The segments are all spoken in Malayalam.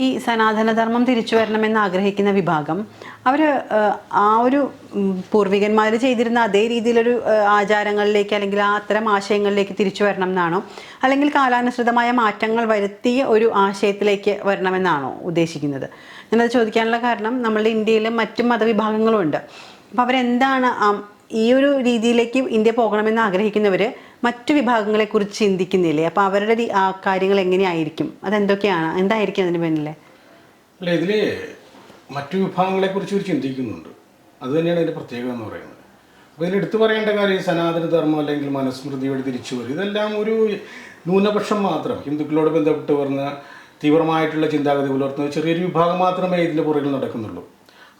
ഈ സനാതനധർമ്മം തിരിച്ചു വരണമെന്ന് ആഗ്രഹിക്കുന്ന വിഭാഗം അവർ ആ ഒരു പൂർവികന്മാർ ചെയ്തിരുന്ന അതേ രീതിയിലൊരു ആചാരങ്ങളിലേക്ക് അല്ലെങ്കിൽ ആ അത്തരം ആശയങ്ങളിലേക്ക് തിരിച്ചു വരണം എന്നാണോ? അല്ലെങ്കിൽ കാലാനുസൃതമായ മാറ്റങ്ങൾ വരുത്തിയ ഒരു ആശയത്തിലേക്ക് വരണമെന്നാണോ ഉദ്ദേശിക്കുന്നത്? ഞാനത് ചോദിക്കാനുള്ള കാരണം നമ്മളുടെ ഇന്ത്യയിലും മറ്റു മതവിഭാഗങ്ങളും ഉണ്ട്. അപ്പോൾ അവരെന്താണ് ഈ ഒരു രീതിയിലേക്ക് ഇന്ത്യ പോകണമെന്ന് ആഗ്രഹിക്കുന്നവർ മറ്റു വിഭാഗങ്ങളെക്കുറിച്ച് ചിന്തിക്കുന്നില്ലേ? അപ്പോൾ അവരുടെ കാര്യങ്ങൾ എങ്ങനെയായിരിക്കും? അതെന്തൊക്കെയാണ്? എന്തായിരിക്കും അതിന് പിന്നിലെ? അല്ല ഇതിൽ മറ്റു വിഭാഗങ്ങളെക്കുറിച്ച് ഇവർ ചിന്തിക്കുന്നുണ്ട്. അത് തന്നെയാണ് പ്രത്യേകത എന്ന് പറയുന്നത്. അപ്പോൾ ഇതിൽ എടുത്തു പറയേണ്ട കാര്യം സനാതന ധർമ്മം അല്ലെങ്കിൽ മനുസ്മൃതിയോട് തിരിച്ചു വരും ഇതെല്ലാം ഒരു ന്യൂനപക്ഷം മാത്രം. ഹിന്ദുക്കളോട് ബന്ധപ്പെട്ട് വരുന്ന തീവ്രമായിട്ടുള്ള ചിന്താഗതി പുലർത്തുന്ന ചെറിയൊരു വിഭാഗം മാത്രമേ ഇതിന്റെ പുറകിൽ നടക്കുന്നുള്ളൂ.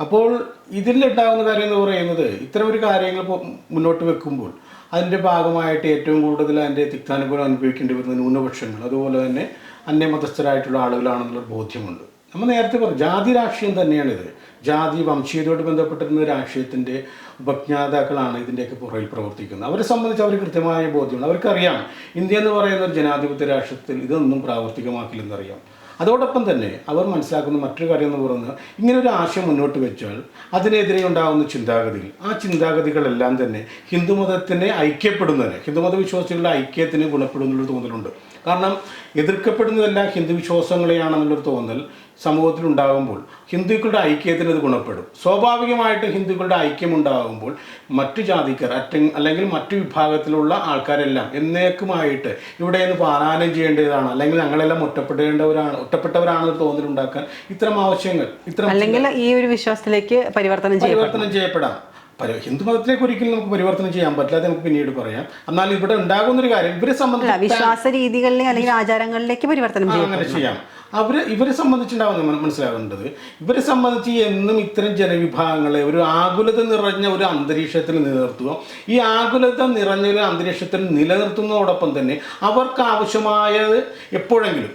അപ്പോൾ ഇതിലുണ്ടാകുന്ന കാര്യം എന്ന് പറയുന്നത് ഇത്തരം ഒരു കാര്യങ്ങൾ മുന്നോട്ട് വെക്കുമ്പോൾ അതിന്റെ ഭാഗമായിട്ട് ഏറ്റവും കൂടുതൽ അതിന്റെ തിക്താനുകൂലം അനുഭവിക്കേണ്ടി വരുന്ന ന്യൂനപക്ഷങ്ങൾ അതുപോലെ തന്നെ അന്യമതസ്ഥരായിട്ടുള്ള ആളുകളാണെന്നുള്ള ബോധ്യമുണ്ട്. നമ്മൾ നേരത്തെ പറഞ്ഞു ജാതി രാഷ്ട്രീയം തന്നെയാണിത്. ജാതി വംശീയതയോട് ബന്ധപ്പെട്ടിരുന്ന രാഷ്ട്രീയത്തിന്റെ ഉപജ്ഞാതാക്കളാണ് ഇതിന്റെയൊക്കെ പുറകിൽ പ്രവർത്തിക്കുന്നത്. അവരെ സംബന്ധിച്ച് അവർ കൃത്യമായ ബോധ്യമുണ്ട്. അവർക്കറിയാം ഇന്ത്യ എന്ന് പറയുന്ന ഒരു ജനാധിപത്യ രാഷ്ട്രത്തിൽ ഇതൊന്നും പ്രാവർത്തികമാക്കില്ലെന്നറിയാം. അതോടൊപ്പം തന്നെ അവർ മനസ്സിലാക്കുന്ന മറ്റൊരു കാര്യം എന്ന് പറയുന്നത് ഇങ്ങനെ ഒരു ആശയം മുന്നോട്ട് വെച്ചാൽ അതിനെതിരെ ഉണ്ടാകുന്ന ചിന്താഗതികൾ. ആ ചിന്താഗതികളെല്ലാം തന്നെ ഹിന്ദുമതത്തിനെ ഐക്യപ്പെടുന്നതിന് ഹിന്ദുമത വിശ്വാസികളുടെ ഐക്യത്തിന് ഗുണപ്പെടുന്നുള്ളൊരു തോന്നലുണ്ട്. കാരണം എതിർക്കപ്പെടുന്നതെല്ലാം ഹിന്ദു വിശ്വാസങ്ങളെയാണെന്നുള്ളൊരു തോന്നൽ സമൂഹത്തിൽ ഉണ്ടാകുമ്പോൾ ഹിന്ദുക്കളുടെ ഐക്യത്തിന് അത് ഗുണപ്പെടും. സ്വാഭാവികമായിട്ട് ഹിന്ദുക്കളുടെ ഐക്യം ഉണ്ടാകുമ്പോൾ മറ്റു ജാതിക്കാർ അറ്റ അല്ലെങ്കിൽ മറ്റു വിഭാഗത്തിലുള്ള ആൾക്കാരെല്ലാം എന്നേക്കുമായിട്ട് ഇവിടെ നിന്ന് പാലായനം ചെയ്യേണ്ടതാണ്. അല്ലെങ്കിൽ ഞങ്ങളെല്ലാം ഒറ്റപ്പെടേണ്ടവരാണ് ഒറ്റപ്പെട്ടവരാണെന്ന് തോന്നലുണ്ടാക്കാൻ ഇത്തരം ആവശ്യങ്ങൾ ഇത്തരം അല്ലെങ്കിൽ ഈ ഒരു വിശ്വാസത്തിലേക്ക് പരിവർത്തനം പരിവർത്തനം ചെയ്യപ്പെടാം. പരി- ഹിന്ദു മതത്തിലേക്ക് ഒരിക്കലും നമുക്ക് പരിവർത്തനം ചെയ്യാൻ പറ്റില്ല അത് നമുക്ക് പിന്നീട് പറയാം. എന്നാൽ ഇവിടെ ഉണ്ടാകുന്ന ഒരു കാര്യം ഇവരെ സംബന്ധിച്ച് വിശ്വാസ രീതികളിലെ അല്ലെങ്കിൽ ആചാരങ്ങളിലേക്ക് പരിവർത്തനം അങ്ങനെ ചെയ്യാം. അവർ ഇവരെ സംബന്ധിച്ചുണ്ടാവുന്ന മന- മനസ്സിലാകേണ്ടത് ഇവരെ സംബന്ധിച്ച് എന്നും ഇത്തരം ജനവിഭാഗങ്ങളെ ഒരു ആകുലത നിറഞ്ഞ ഒരു അന്തരീക്ഷത്തിൽ നിലനിർത്തുക. ഈ ആകുലത നിറഞ്ഞ ഒരു അന്തരീക്ഷത്തിൽ നിലനിർത്തുന്നതോടൊപ്പം തന്നെ അവർക്ക് ആവശ്യമായത് എപ്പോഴെങ്കിലും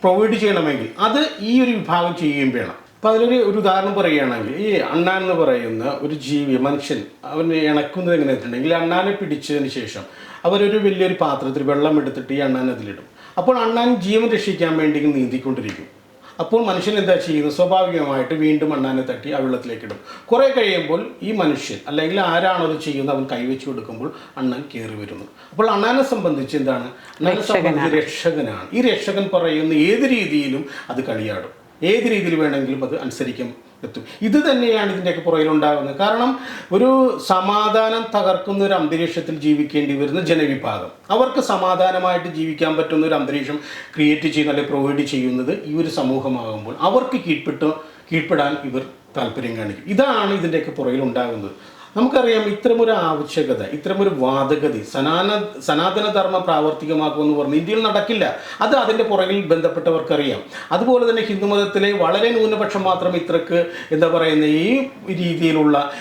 പ്രൊവൈഡ് ചെയ്യണമെങ്കിൽ അത് ഈ ഒരു വിഭാഗം ചെയ്യുകയും വേണം. അപ്പോൾ അതിലൊരു ഒരു ഉദാഹരണം പറയുകയാണെങ്കിൽ ഈ അണ്ണാൻ എന്ന് പറയുന്ന ഒരു ജീവി മനുഷ്യൻ അവന് ഇണക്കുന്നത് എങ്ങനെ വെച്ചിട്ടുണ്ടെങ്കിൽ അണ്ണാനെ പിടിച്ചതിന് ശേഷം അവരൊരു വലിയൊരു പാത്രത്തിൽ വെള്ളം എടുത്തിട്ട് ഈ അണ്ണാൻ അതിലിടും. അപ്പോൾ അണ്ണാൻ ജീവൻ രക്ഷിക്കാൻ വേണ്ടി നീന്തിക്കൊണ്ടിരിക്കും. അപ്പോൾ മനുഷ്യൻ എന്താ ചെയ്യുന്നത്? സ്വാഭാവികമായിട്ട് വീണ്ടും അണ്ണാനെ തട്ടി ആ വെള്ളത്തിലേക്ക് ഇടും. കുറേ കഴിയുമ്പോൾ ഈ മനുഷ്യൻ അല്ലെങ്കിൽ ആരാണോ അത് ചെയ്യുന്നത് അവൻ കൈവച്ചു കൊടുക്കുമ്പോൾ അണ്ണൻ കയറി വരുന്നു. അപ്പോൾ അണ്ണാനെ സംബന്ധിച്ച് എന്താണ്? അണ്ണാനെ സംബന്ധിച്ച് രക്ഷകനാണ്. ഈ രക്ഷകൻ പറയുന്ന ഏത് രീതിയിലും അത് കളിയാടും. ഏത് രീതിയിൽ വേണമെങ്കിലും അത് അനുസരിക്കും എത്തും. ഇത് തന്നെയാണ് ഇതിന്റെയൊക്കെ പുറകിലുണ്ടാകുന്നത്. കാരണം ഒരു സമാധാനം തകർക്കുന്ന ഒരു അന്തരീക്ഷത്തിൽ ജീവിക്കേണ്ടി വരുന്ന ജനവിഭാഗം. അവർക്ക് സമാധാനമായിട്ട് ജീവിക്കാൻ പറ്റുന്ന ഒരു അന്തരീക്ഷം ക്രിയേറ്റ് ചെയ്യുന്ന അല്ലെങ്കിൽ പ്രൊവൈഡ് ചെയ്യുന്നത് ഈ ഒരു സമൂഹമാകുമ്പോൾ അവർക്ക് കീഴ്പ്പെട്ട് കീഴ്പ്പെടാൻ ഇവർ താല്പര്യം കാണിക്കും. ഇതാണ് ഇതിന്റെയൊക്കെ പുറകിലുണ്ടാകുന്നത്. നമുക്കറിയാം ഇത്തരമൊരു ആവശ്യകത ഇത്തരമൊരു വാദഗതി സനാന സനാതന ധർമ്മം പ്രാവർത്തികമാക്കുമെന്ന് പറഞ്ഞ് ഇന്ത്യയിൽ നടക്കില്ല. അത് അതിന്റെ പുറകിൽ ബന്ധപ്പെട്ടവർക്കറിയാം. അതുപോലെ തന്നെ ഹിന്ദുമതത്തിലെ വളരെ ന്യൂനപക്ഷം മാത്രം ഇത്രക്ക് എന്താ പറയുന്ന ഈ രീതിയിലുള്ള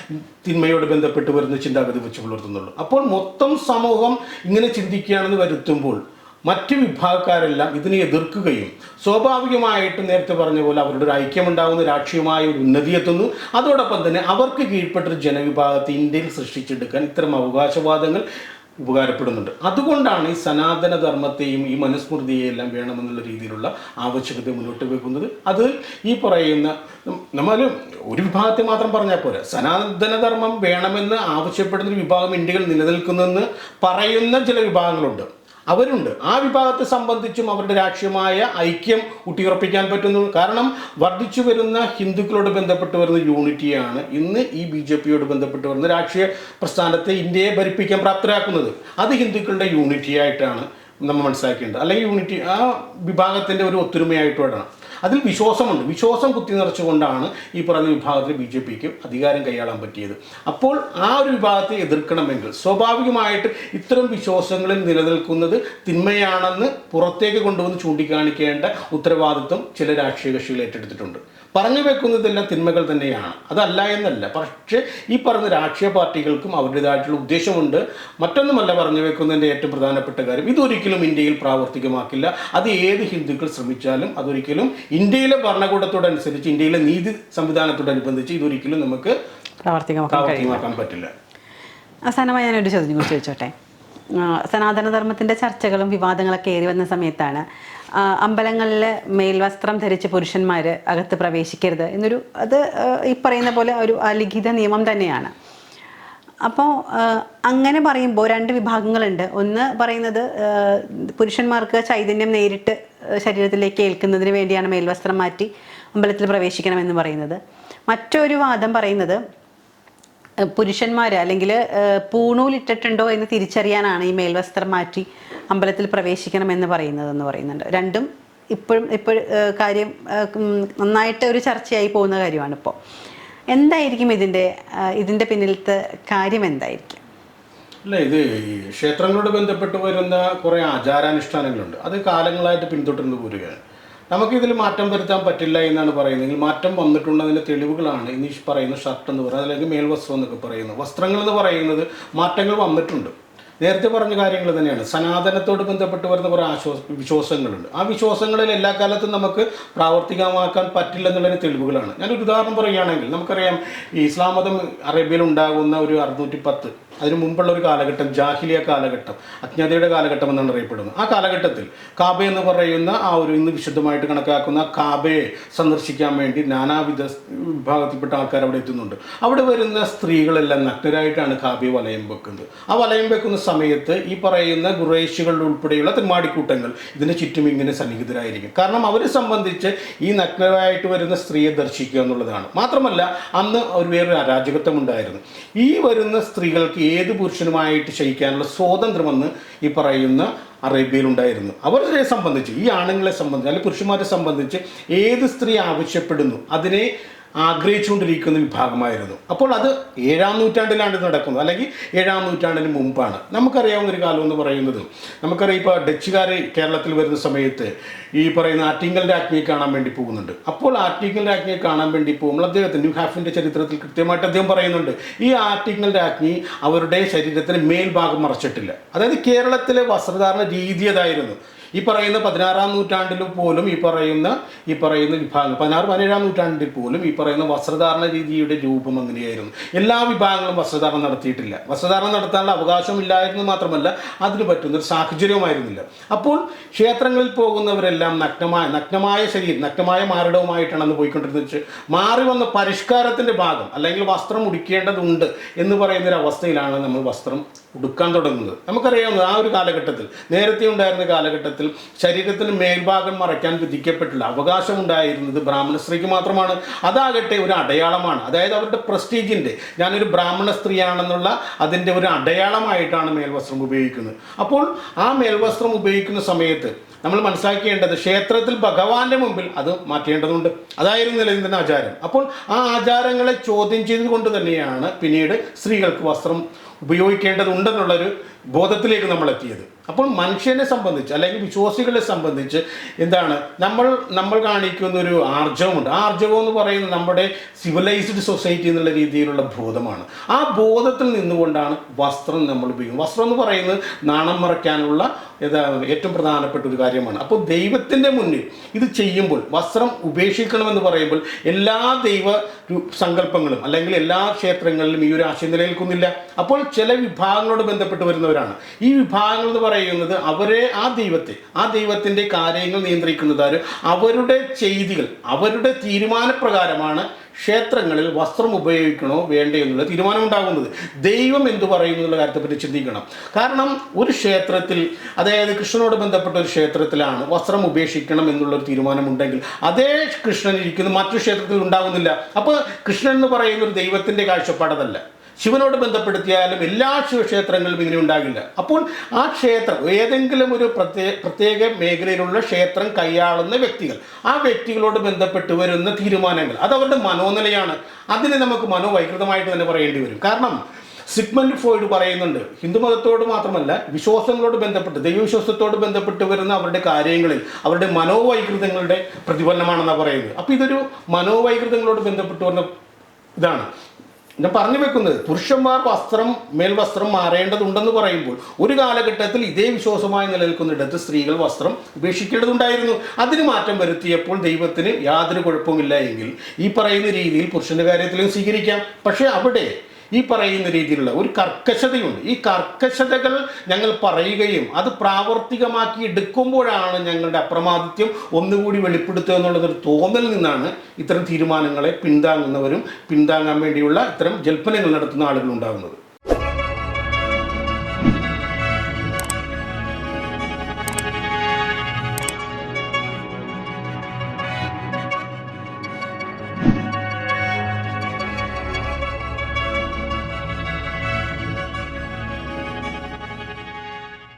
തിന്മയോട് ബന്ധപ്പെട്ട് വരുന്ന ചിന്താഗതി വെച്ച് പുലർത്തുന്നുള്ളൂ. അപ്പോൾ മൊത്തം സമൂഹം ഇങ്ങനെ ചിന്തിക്കുകയാണെന്ന് വരുത്തുമ്പോൾ മറ്റ് വിഭാഗക്കാരെല്ലാം ഇതിനെ എതിർക്കുകയും സ്വാഭാവികമായിട്ട് നേരത്തെ പറഞ്ഞ പോലെ അവരുടെ ഒരു ഐക്യമുണ്ടാകുന്ന രാഷ്ട്രീയമായ ഒരു ഉന്നതി എത്തുന്നു. അതോടൊപ്പം തന്നെ അവർക്ക് കീഴ്പ്പെട്ടൊരു ജനവിഭാഗത്തെ ഇന്ത്യയിൽ സൃഷ്ടിച്ചെടുക്കാൻ ഇത്തരം അവകാശവാദങ്ങൾ ഉപകാരപ്പെടുന്നുണ്ട്. അതുകൊണ്ടാണ് ഈ സനാതന ധർമ്മത്തെയും ഈ മനുസ്മൃതിയെയും എല്ലാം വേണമെന്നുള്ള രീതിയിലുള്ള ആവശ്യകത മുന്നോട്ട് വെക്കുന്നത്. അത് ഈ പറയുന്ന നമ്മൾ ഒരു വിഭാഗത്തെ മാത്രം പറഞ്ഞാൽ പോരാ. സനാതന ധർമ്മം വേണമെന്ന് ആവശ്യപ്പെടുന്ന ഒരു വിഭാഗം ഇന്ത്യയിൽ നിലനിൽക്കുന്നെന്ന് പറയുന്ന ചില വിഭാഗങ്ങളുണ്ട്. അവരുണ്ട്. ആ വിഭാഗത്തെ സംബന്ധിച്ചും അവരുടെ രാഷ്ട്രീയമായ ഐക്യം ഊട്ടിയുറപ്പിക്കാൻ പറ്റുന്നു. കാരണം വർദ്ധിച്ചു വരുന്ന ഹിന്ദുക്കളോട് ബന്ധപ്പെട്ട് വരുന്ന യൂണിറ്റിയാണ് ഇന്ന് ഈ ബി ജെ പിയോട് ബന്ധപ്പെട്ട് വരുന്ന രാഷ്ട്രീയ പ്രസ്ഥാനത്തെ ഇന്ത്യയെ ഭരിപ്പിക്കാൻ പ്രാപ്തരാക്കുന്നത്. അത് ഹിന്ദുക്കളുടെ യൂണിറ്റിയായിട്ടാണ് നമ്മൾ മനസ്സിലാക്കേണ്ടത്. അല്ലെങ്കിൽ യൂണിറ്റി ആ വിഭാഗത്തിന്റെ ഒരു ഒത്തൊരുമയായിട്ട് വേണം. അതിൽ വിശ്വാസമുണ്ട്. വിശ്വാസം കുത്തി നിറച്ചുകൊണ്ടാണ് ഈ പറഞ്ഞ വിഭാഗത്തിൽ ബി ജെ പിക്ക് അധികാരം കൈയാളാൻ പറ്റിയത്. അപ്പോൾ ആ ഒരു വിഭാഗത്തെ എതിർക്കണമെങ്കിൽ സ്വാഭാവികമായിട്ട് ഇത്തരം വിശ്വാസങ്ങളിൽ നിലനിൽക്കുന്നത് തിന്മയാണെന്ന് പുറത്തേക്ക് കൊണ്ടുവന്ന് ചൂണ്ടിക്കാണിക്കേണ്ട ഉത്തരവാദിത്വം ചില രാഷ്ട്രീയ കക്ഷികൾ ഏറ്റെടുത്തിട്ടുണ്ട്. പറഞ്ഞു വെക്കുന്നതെല്ലാം തിന്മകൾ തന്നെയാണ്. അതല്ല എന്നല്ല. പക്ഷേ ഈ പറഞ്ഞ രാഷ്ട്രീയ പാർട്ടികൾക്കും അവരുടേതായിട്ടുള്ള ഉദ്ദേശമുണ്ട്. മറ്റൊന്നുമല്ല പറഞ്ഞു വെക്കുന്നതിന്റെ ഏറ്റവും പ്രധാനപ്പെട്ട കാര്യം ഇതൊരിക്കലും ഇന്ത്യയിൽ പ്രാവർത്തികമാക്കില്ല. അത് ഏത് ഹിന്ദുക്കൾ ശ്രമിച്ചാലും അതൊരിക്കലും ഇന്ത്യയിലെ ഭരണകൂടത്തോടനുസരിച്ച് ഇന്ത്യയിലെ നീതി സംവിധാനത്തോടനുബന്ധിച്ച് ഇതൊരിക്കലും നമുക്ക് പ്രാവർത്തികമാക്കാൻ പ്രാവർത്തികമാക്കാൻ പറ്റില്ല. അവസാനമായി ഞാനൊരു ചോദ്യം കൂടി ചോദിച്ചോട്ടെ? സനാതനധർമ്മത്തിന്റെ സനാതനധർമ്മത്തിന്റെ ചർച്ചകളും വിവാദങ്ങളൊക്കെ ഏറി വന്ന സമയത്താണ് അമ്പലങ്ങളിൽ അമ്പലങ്ങളിലെ മേൽവസ്ത്രം ധരിച്ച് പുരുഷന്മാർ അകത്ത് പ്രവേശിക്കരുത് എന്നൊരു അത് ഈ പറയുന്ന പോലെ ഒരു അലിഖിത നിയമം തന്നെയാണ്. അപ്പോൾ അങ്ങനെ പറയുമ്പോൾ രണ്ട് വിഭാഗങ്ങളുണ്ട്. ഒന്ന് പറയുന്നത് പുരുഷന്മാർക്ക് ചൈതന്യം നേരിട്ട് ശരീരത്തിലേക്ക് ഏൽക്കുന്നതിന് വേണ്ടിയാണ് മേൽവസ്ത്രം മാറ്റി അമ്പലത്തിൽ പ്രവേശിക്കണമെന്ന് പറയുന്നത്. മറ്റൊരു വാദം പറയുന്നത് പുരുഷന്മാർ അല്ലെങ്കിൽ പൂണൂലിട്ടിട്ടുണ്ടോ എന്ന് തിരിച്ചറിയാനാണ് ഈ മേൽവസ്ത്രം മാറ്റി അമ്പലത്തിൽ പ്രവേശിക്കണമെന്ന് പറയുന്നതെന്ന് പറയുന്നുണ്ട്. രണ്ടും ഇപ്പോഴും ഇപ്പോൾ കാര്യം നന്നായിട്ട് ഒരു ചർച്ചയായി പോകുന്ന കാര്യമാണ് ഇപ്പോൾ എന്തായിരിക്കും ഇതിന്റെ ഇതിന്റെ പിന്നിലത്തെ കാര്യം എന്തായിരിക്കും? അല്ല ഇത് ഈ ക്ഷേത്രങ്ങളോട് ബന്ധപ്പെട്ട് വരുന്ന കുറേ ആചാരാനുഷ്ഠാനങ്ങളുണ്ട്. അത് കാലങ്ങളായിട്ട് പിന്തുടർന്ന് പോരുകയാണ്. നമുക്കിതിൽ മാറ്റം വരുത്താൻ പറ്റില്ല എന്നാണ് പറയുന്നത്. പറയുന്നതെങ്കിൽ മാറ്റം വന്നിട്ടുണ്ടതിന്റെ തെളിവുകളാണ് ഇനി പറയുന്ന ഷർട്ട് എന്ന് പറയുന്നത് അല്ലെങ്കിൽ മേൽവസ്ത്രം എന്നൊക്കെ പറയുന്നത്. വസ്ത്രങ്ങൾ എന്ന് പറയുന്നത് മാറ്റങ്ങൾ വന്നിട്ടുണ്ട്. നേരത്തെ പറഞ്ഞ കാര്യങ്ങൾ തന്നെയാണ്. സനാതനത്തോട് ബന്ധപ്പെട്ട് വരുന്ന കുറേ ആശ്വാസ വിശ്വാസങ്ങളുണ്ട്. ആ വിശ്വാസങ്ങളിൽ എല്ലാ കാലത്തും നമുക്ക് പ്രാവർത്തികമാക്കാൻ പറ്റില്ല എന്നുള്ളതിന് തെളിവുകളാണ്. ഞാനൊരു ഉദാഹരണം പറയുകയാണെങ്കിൽ നമുക്കറിയാം ഈ ഇസ്ലാം മതം അറേബ്യയിൽ ഉണ്ടാകുന്ന ഒരു അറുന്നൂറ്റി പത്ത് അതിന് മുമ്പുള്ള ഒരു കാലഘട്ടം ജാഹിലിയ കാലഘട്ടം അജ്ഞതയുടെ കാലഘട്ടം എന്നാണ് അറിയപ്പെടുന്നത്. ആ കാലഘട്ടത്തിൽ കാബ എന്ന് പറയുന്ന ആ ഒരു ഇന്ന് വിശുദ്ധമായിട്ട് കണക്കാക്കുന്ന കാബയെ സന്ദർശിക്കാൻ വേണ്ടി നാനാവിധ വിഭാഗത്തിൽപ്പെട്ട ആൾക്കാർ അവിടെ എത്തുന്നുണ്ട്. അവിടെ വരുന്ന സ്ത്രീകളെല്ലാം നഗ്നരായിട്ടാണ് കാബയെ വലയം വെക്കുന്നത്. ആ വലയം വെക്കുന്ന സമയത്ത് ഈ പറയുന്ന ഗുറേശികളുടെ ഉൾപ്പെടെയുള്ള തെന്മാടിക്കൂട്ടങ്ങൾ ഇതിന് ചുറ്റും ഇങ്ങനെ സന്നിഹിതരായിരിക്കും. കാരണം അവരെ സംബന്ധിച്ച് ഈ നഗ്നരായിട്ട് വരുന്ന സ്ത്രീയെ ദർശിക്കുക എന്നുള്ളതാണ്. മാത്രമല്ല അന്ന് ഒരു വേറൊരു അരാജകത്വം ഉണ്ടായിരുന്നു. ഈ വരുന്ന സ്ത്രീകൾക്ക് ഏത് പുരുഷനുമായിട്ട് ശയിക്കാനുള്ള സ്വാതന്ത്ര്യമെന്ന് ഈ പറയുന്ന അറേബ്യയിലുണ്ടായിരുന്നു. അവരെ സംബന്ധിച്ച് ഈ ആണുങ്ങളെ സംബന്ധിച്ച് അല്ലെങ്കിൽ പുരുഷന്മാരെ സംബന്ധിച്ച് ഏത് സ്ത്രീ ആവശ്യപ്പെടുന്നു അതിനെ ആഗ്രഹിച്ചുകൊണ്ടിരിക്കുന്ന വിഭാഗമായിരുന്നു. അപ്പോൾ അത് ഏഴാം നൂറ്റാണ്ടിലാണ് ഇത് നടക്കുന്നത്. അല്ലെങ്കിൽ ഏഴാം നൂറ്റാണ്ടിന് മുമ്പാണ്. നമുക്കറിയാവുന്ന ഒരു കാലം എന്ന് പറയുന്നത് നമുക്കറിയാം ഇപ്പോൾ ഡച്ചുകാർ കേരളത്തിൽ വരുന്ന സമയത്ത് ഈ പറയുന്ന ആറ്റിങ്ങൽ രാജ്ഞിയെ കാണാൻ വേണ്ടി പോകുന്നുണ്ട്. അപ്പോൾ ആറ്റിങ്ങൽ രാജ്ഞിയെ കാണാൻ വേണ്ടി പോകുമ്പോൾ അദ്ദേഹത്തിന് ന്യൂ ഹാഫിന്റെ ചരിത്രത്തിൽ കൃത്യമായിട്ട് അദ്ദേഹം പറയുന്നുണ്ട് ഈ ആറ്റിങ്ങൽ രാജ്ഞി അവരുടെ ശരീരത്തിന് മേൽഭാഗം മറച്ചിട്ടില്ല. അതായത് കേരളത്തിലെ വസ്ത്രധാരണ രീതി അതായിരുന്നു. ഈ പറയുന്ന പതിനാറാം നൂറ്റാണ്ടിൽ പോലും ഈ പറയുന്ന ഈ പറയുന്ന വിഭാഗം പതിനാറ് പതിനേഴാം നൂറ്റാണ്ടിൽ പോലും ഈ പറയുന്ന വസ്ത്രധാരണ രീതിയുടെ രൂപം അങ്ങനെയായിരുന്നു. എല്ലാ വിഭാഗങ്ങളും വസ്ത്രധാരണം നടത്തിയിട്ടില്ല. വസ്ത്രധാരണം നടത്താനുള്ള അവകാശമില്ലായിരുന്നു മാത്രമല്ല അതിന് പറ്റുന്ന ഒരു സാഹചര്യവുമായിരുന്നില്ല. അപ്പോൾ ക്ഷേത്രങ്ങളിൽ പോകുന്നവരെല്ലാം നഗ്നമായ നഗ്നമായ ശരീരം നഗ്നമായ മാരടവുമായിട്ടാണ് അന്ന് പോയിക്കൊണ്ടിരുന്നത്. മാറി വന്ന പരിഷ്കാരത്തിന്റെ ഭാഗം അല്ലെങ്കിൽ വസ്ത്രം ഉടിക്കേണ്ടതുണ്ട് എന്ന് പറയുന്ന ഒരു അവസ്ഥയിലാണ് നമ്മൾ വസ്ത്രം ഉടുക്കാൻ തുടങ്ങുന്നത്. നമുക്കറിയാവുന്നത് ആ ഒരു കാലഘട്ടത്തിൽ നേരത്തെ ഉണ്ടായിരുന്ന കാലഘട്ടത്തിൽ ശരീരത്തിന് മേൽഭാഗം മറയ്ക്കാൻ വിധിക്കപ്പെട്ടില്ല അവകാശമുണ്ടായിരുന്നത് ബ്രാഹ്മണ സ്ത്രീക്ക് മാത്രമാണ്. അതാകട്ടെ ഒരു അടയാളമാണ്. അതായത് അവരുടെ പ്രസ്റ്റീജിന്റെ ഞാനൊരു ബ്രാഹ്മണ സ്ത്രീയാണെന്നുള്ള അതിന്റെ ഒരു അടയാളമായിട്ടാണ് മേൽവസ്ത്രം ഉപയോഗിക്കുന്നത്. അപ്പോൾ ആ മേൽവസ്ത്രം ഉപയോഗിക്കുന്ന സമയത്ത് നമ്മൾ മനസ്സിലാക്കേണ്ടത് ക്ഷേത്രത്തിൽ ഭഗവാന്റെ മുമ്പിൽ അത് മാറ്റേണ്ടതുണ്ട്. അതായിരുന്നു നിലനിന്ന ആചാരം. അപ്പോൾ ആ ആചാരങ്ങളെ ചോദ്യം ചെയ്തുകൊണ്ട് തന്നെയാണ് പിന്നീട് സ്ത്രീകൾക്ക് വസ്ത്രം ഉപയോഗിക്കേണ്ടതുണ്ടെന്നുള്ളൊരു ബോധത്തിലേക്ക് നമ്മൾ എത്തിയത് അപ്പോൾ മനുഷ്യനെ സംബന്ധിച്ച് അല്ലെങ്കിൽ വിശ്വാസികളെ സംബന്ധിച്ച് എന്താണ്? നമ്മൾ നമ്മൾ കാണിക്കുന്ന ഒരു ആർജവമുണ്ട്. ആ ആർജവം എന്ന് പറയുന്നത് നമ്മുടെ സിവിലൈസ്ഡ് സൊസൈറ്റി എന്നുള്ള രീതിയിലുള്ള ബോധമാണ്. ആ ബോധത്തിൽ നിന്നുകൊണ്ടാണ് വസ്ത്രം നമ്മൾ ഉപയോഗിക്കുന്നത്. വസ്ത്രം എന്ന് പറയുന്നത് നാണം മറയ്ക്കാനുള്ള ഏറ്റവും പ്രധാനപ്പെട്ട ഒരു കാര്യമാണ്. അപ്പോൾ ദൈവത്തിന്റെ മുന്നിൽ ഇത് ചെയ്യുമ്പോൾ വസ്ത്രം ഉപേക്ഷിക്കണമെന്ന് പറയുമ്പോൾ എല്ലാ ദൈവ സങ്കല്പങ്ങളും അല്ലെങ്കിൽ എല്ലാ ക്ഷേത്രങ്ങളിലും ഈ ഒരു ആശയം നിലനിൽക്കുന്നില്ല അപ്പോൾ ചില വിഭാഗങ്ങളോട് ബന്ധപ്പെട്ട് വരുന്നവരാണ് ഈ വിഭാഗങ്ങൾ എന്ന് പറയുന്നത് അവരെ ആ ദൈവത്തെ ആ ദൈവത്തിന്റെ കാര്യങ്ങൾ നിയന്ത്രിക്കുന്നതാര് അവരുടെ ചെയ്തികൾ അവരുടെ തീരുമാനപ്രകാരമാണ് ക്ഷേത്രങ്ങളിൽ വസ്ത്രം ഉപയോഗിക്കണോ വേണ്ടേ എന്നുള്ള തീരുമാനമുണ്ടാകുന്നത്. ദൈവം എന്തു പറയുന്നു എന്നുള്ള കാര്യത്തെപ്പറ്റി ചിന്തിക്കണം. കാരണം ഒരു ക്ഷേത്രത്തിൽ അതായത് കൃഷ്ണനോട് ബന്ധപ്പെട്ട ഒരു ക്ഷേത്രത്തിലാണ് വസ്ത്രം ഉപേക്ഷിക്കണം എന്നുള്ളൊരു തീരുമാനമുണ്ടെങ്കിൽ അതേ കൃഷ്ണൻ ഇരിക്കുന്ന മറ്റു ക്ഷേത്രത്തിൽ ഉണ്ടാകുന്നില്ല. അപ്പോൾ കൃഷ്ണൻ എന്ന് പറയുന്ന ഒരു ദൈവത്തിന്റെ കാഴ്ചപ്പാടതല്ല ശിവനോട് ബന്ധപ്പെടുത്തിയാലും എല്ലാ ശിവക്ഷേത്രങ്ങളിലും ഇങ്ങനെ ഉണ്ടാകില്ല. അപ്പോൾ ആ ക്ഷേത്രം ഏതെങ്കിലും ഒരു പ്രത്യേക പ്രത്യേക മേഖലയിലുള്ള ക്ഷേത്രം കൈയാളുന്ന വ്യക്തികൾ ആ വ്യക്തികളോട് ബന്ധപ്പെട്ട് വരുന്ന തീരുമാനങ്ങൾ അത് അവരുടെ മനോനിലയാണ്. അതിനെ നമുക്ക് മനോവൈകൃതമായിട്ട് തന്നെ പറയേണ്ടി വരും. കാരണം സിഗ്മൻഡ് ഫ്രോയിഡ് പറയുന്നുണ്ട് ഹിന്ദുമതത്തോട് മാത്രമല്ല വിശ്വാസങ്ങളോട് ബന്ധപ്പെട്ട് ദൈവവിശ്വാസത്തോട് ബന്ധപ്പെട്ട് വരുന്ന അവരുടെ കാര്യങ്ങളിൽ അവരുടെ മനോവൈകൃതങ്ങളുടെ പ്രതിഫലനമാണെന്നാണ് പറയുന്നത്. അപ്പോൾ ഇതൊരു മനോവൈകൃതങ്ങളോട് ബന്ധപ്പെട്ട് വരുന്ന ഇതാണ്. ഞാൻ പറഞ്ഞു വെക്കുന്നത് പുരുഷന്മാർ വസ്ത്രം മേൽവസ്ത്രം മാറേണ്ടതുണ്ടെന്ന് പറയുമ്പോൾ ഒരു കാലഘട്ടത്തിൽ ഇതേ വിശ്വാസമായി നിലനിൽക്കുന്നിടത്ത് സ്ത്രീകൾ വസ്ത്രം ഉപേക്ഷിക്കേണ്ടതുണ്ടായിരുന്നു. അതിന് മാറ്റം വരുത്തിയപ്പോൾ ദൈവത്തിന് യാതൊരു കുഴപ്പമില്ല എങ്കിൽ ഈ പറയുന്ന രീതിയിൽ പുരുഷന്റെ കാര്യത്തിലും സ്വീകരിക്കാം. പക്ഷേ അവിടെ ഈ പറയുന്ന രീതിയിലുള്ള ഒരു കർക്കശതയുണ്ട്. ഈ കർക്കശതകൾ ഞങ്ങൾ പറയുകയും അത് പ്രാവർത്തികമാക്കി എടുക്കുമ്പോഴാണ് ഞങ്ങളുടെ അപ്രമാദിത്യം ഒന്നുകൂടി വെളിപ്പെടുത്തുക എന്നുള്ളതൊരു തോന്നൽ നിന്നാണ് ഇത്തരം തീരുമാനങ്ങളെ പിന്താങ്ങുന്നവരും പിന്താങ്ങാൻ വേണ്ടിയുള്ള ഇത്തരം ജൽപ്പനങ്ങൾ നടത്തുന്ന ആളുകൾ ഉണ്ടാകുന്നത്.